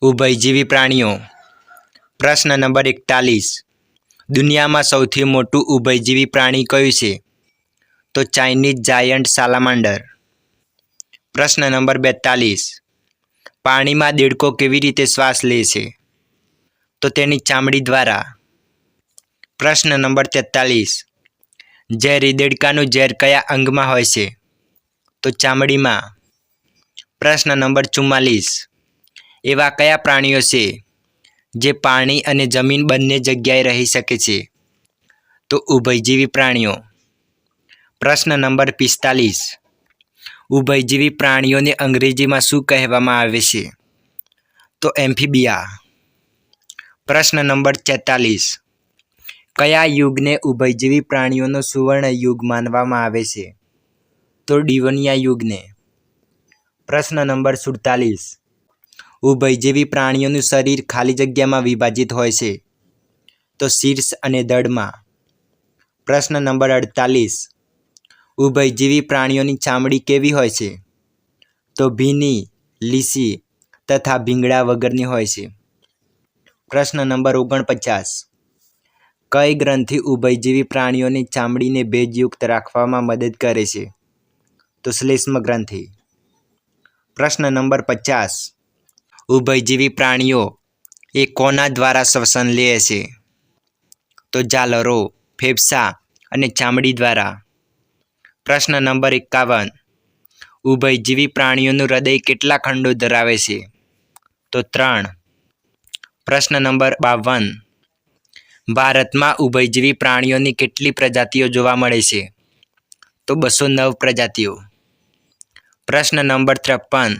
ઉભયજીવી પ્રાણીઓ. પ્રશ્ન નંબર એકતાલીસ. દુનિયામાં સૌથી મોટું ઉભયજીવી પ્રાણી કયું છે? તો ચાઇનીઝ જાયન્ટ સાલામાંડર. પ્રશ્ન નંબર બેતાલીસ. પાણીમાં દેડકો કેવી રીતે શ્વાસ લે છે? તો તેની ચામડી દ્વારા. પ્રશ્ન નંબર તેતાલીસ. ઝેરી દેડકાનું ઝેર કયા અંગમાં હોય છે? તો ચામડીમાં. પ્રશ્ન નંબર ચુમ્માલીસ. એવા કયા પ્રાણીઓ છે જે પાણી અને જમીન બંને જગ્યાએ રહી શકે છે? તો ઉભયજીવી પ્રાણીઓ. પ્રશ્ન નંબર પિસ્તાલીસ. ઉભયજીવી પ્રાણીઓને અંગ્રેજીમાં શું કહેવામાં આવે છે? તો એમ્ફીબિયા. પ્રશ્ન નંબર છેતાલીસ. કયા યુગને ઉભયજીવી પ્રાણીઓનો સુવર્ણ યુગ માનવામાં આવે છે? તો ડિવનિયા યુગને. પ્રશ્ન નંબર સુડતાલીસ. ઉભયજીવી પ્રાણીઓનું શરીર ખાલી જગ્યામાં વિભાજિત હોય છે. તો શીર્ષ અને દળમાં પ્રશ્ન નંબર અડતાલીસ. ઉભયજીવી પ્રાણીઓની ચામડી કેવી હોય છે? તો ભીની, લીસી તથા ભીંગડા વગરની હોય છે. પ્રશ્ન નંબર ઓગણપચાસ. કઈ ગ્રંથિ ઉભયજીવી પ્રાણીઓની ચામડીને ભેજયુક્ત રાખવામાં મદદ કરે છે? તો શ્લેષ્મ ગ્રંથિ. પ્રશ્ન નંબર પચાસ. ઉભયજીવી પ્રાણીઓ એ કોના દ્વારા શ્વસન લે છે? તો જાલરો ફેફસા અને ચામડી દ્વારા. પ્રશ્ન નંબર એકાવન. ઉભયજીવી પ્રાણીઓનું હૃદય કેટલા ખંડો ધરાવે છે? તો ત્રણ. પ્રશ્ન નંબર બાવન. ભારતમાં ઉભયજીવી પ્રાણીઓની કેટલી પ્રજાતિઓ જોવા મળે છે? તો બસો નવ પ્રજાતિઓ. પ્રશ્ન નંબર ત્રેપન.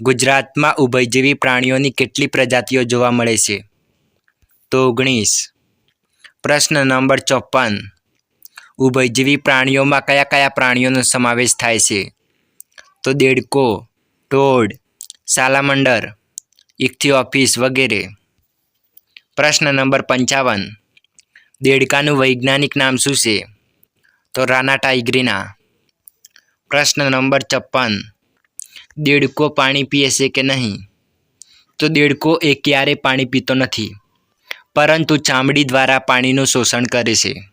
ગુજરાતમાં ઉભયજીવી પ્રાણીઓની કેટલી પ્રજાતિઓ જોવા મળે છે? તો ઓગણીસ. પ્રશ્ન નંબર ચોપન ઉભયજીવી પ્રાણીઓમાં કયા કયા પ્રાણીઓનો સમાવેશ થાય છે? તો દેડકો, ટોડ, સાલામંડર ઇક્થિઓફિસ વગેરે. પ્રશ્ન નંબર પંચાવન. દેડકાનું વૈજ્ઞાનિક નામ શું છે? તો રાના ટાઇગ્રીના પ્રશ્ન નંબર છપ્પન દેડકો પાણી પીએ છે કે નહીં? તો દેડકો એ ક્યારે પાણી પીતો નથી? પરંતુ ચામડી દ્વારા પાણીનું શોષણ કરે છે.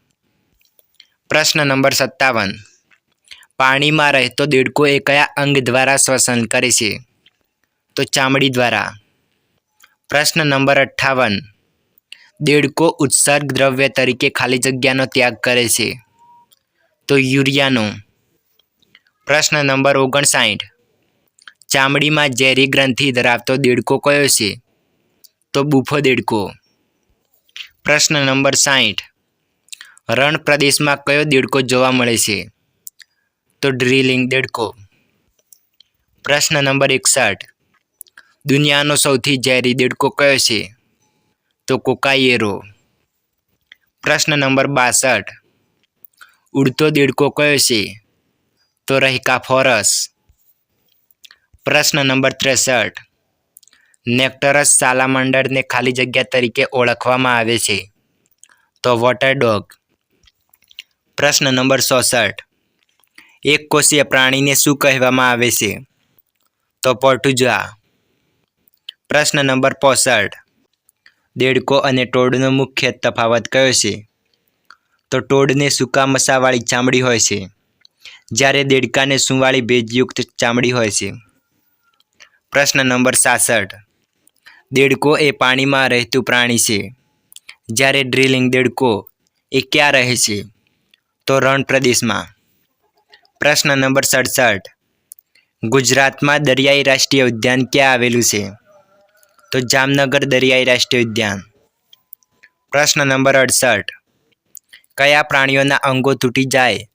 પ્રશ્ન નંબર સત્તાવન. પાણીમાં રહેતો દેડકો એ કયા અંગ દ્વારા શ્વસન કરે છે? તો ચામડી દ્વારા. પ્રશ્ન નંબર અઠ્ઠાવન. દેડકો ઉત્સર્ગ દ્રવ્ય તરીકે ખાલી જગ્યાનો ત્યાગ કરે છે. તો યુરિયાનો. પ્રશ્ન નંબર ઓગણસાઠ. ચામડીમાં ઝેરી ગ્રંથિ ધરાવતો દેડકો કયો છે? તો બુફો દેડકો. પ્રશ્ન નંબર સાઠ રણ પ્રદેશમાં કયો દેડકો જોવા મળે છે? તો ડ્રિલિંગ દેડકો. પ્રશ્ન નંબર એકસઠ. દુનિયાનો સૌથી ઝેરી દેડકો કયો છે? તો કોકાયેરો. પ્રશ્ન નંબર બાસઠ. ઉડતો દેડકો કયો છે? તો રહીકા ફોરસ. પ્રશ્ન નંબર ત્રેસઠ. નેક્ટરસ સાલામંડળને ખાલી જગ્યા તરીકે ઓળખવામાં આવે છે. તો વોટર ડોગ. પ્રશ્ન નંબર ચોસઠ એક કોષીય પ્રાણીને શું કહેવામાં આવે છે? તો પોર્ટુજા પ્રશ્ન નંબર પોસઠ. દેડકો અને ટોડનો મુખ્ય તફાવત કયો છે? તો ટોડને સૂકા મસાવાળી ચામડી હોય છે. જ્યારે દેડકાને સુંવાળી ભેજયુક્ત ચામડી હોય છે. પ્રશ્ન નંબર સાસઠ. દેડકો એ પાણીમાં રહેતું પ્રાણી છે. જ્યારે ડ્રિલિંગ દેડકો એ ક્યાં રહે છે? તો રણ પ્રદેશમાં પ્રશ્ન નંબર સડસઠ. ગુજરાતમાં દરિયાઈ રાષ્ટ્રીય ઉદ્યાન ક્યાં આવેલું છે? તો જામનગર દરિયાઈ રાષ્ટ્રીય ઉદ્યાન. પ્રશ્ન નંબર અડસઠ. કયા પ્રાણીઓના અંગો તૂટી જાય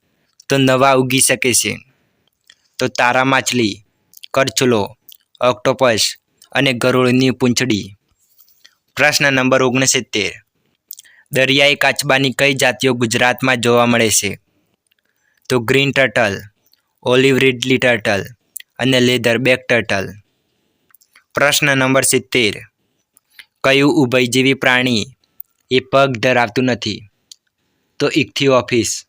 તો નવા ઉગી શકે છે? તો તારા માછલી, કરચલો ઓક્ટોપસ અને ગરુડની પૂંછડી. પ્રશ્ન નંબર ઓગણસિત્તેર. દરિયાઈ કાચબાની કઈ જાતિઓ ગુજરાતમાં જોવા મળે છે? તો green turtle, olive ridley turtle અને લેધર બેક ટર્ટલ. પ્રશ્ન નંબર સિત્તેર. કયું ઉભયજીવી પ્રાણી એ પગ ધરાવતું નથી? તો ઇક્થિઓફિસ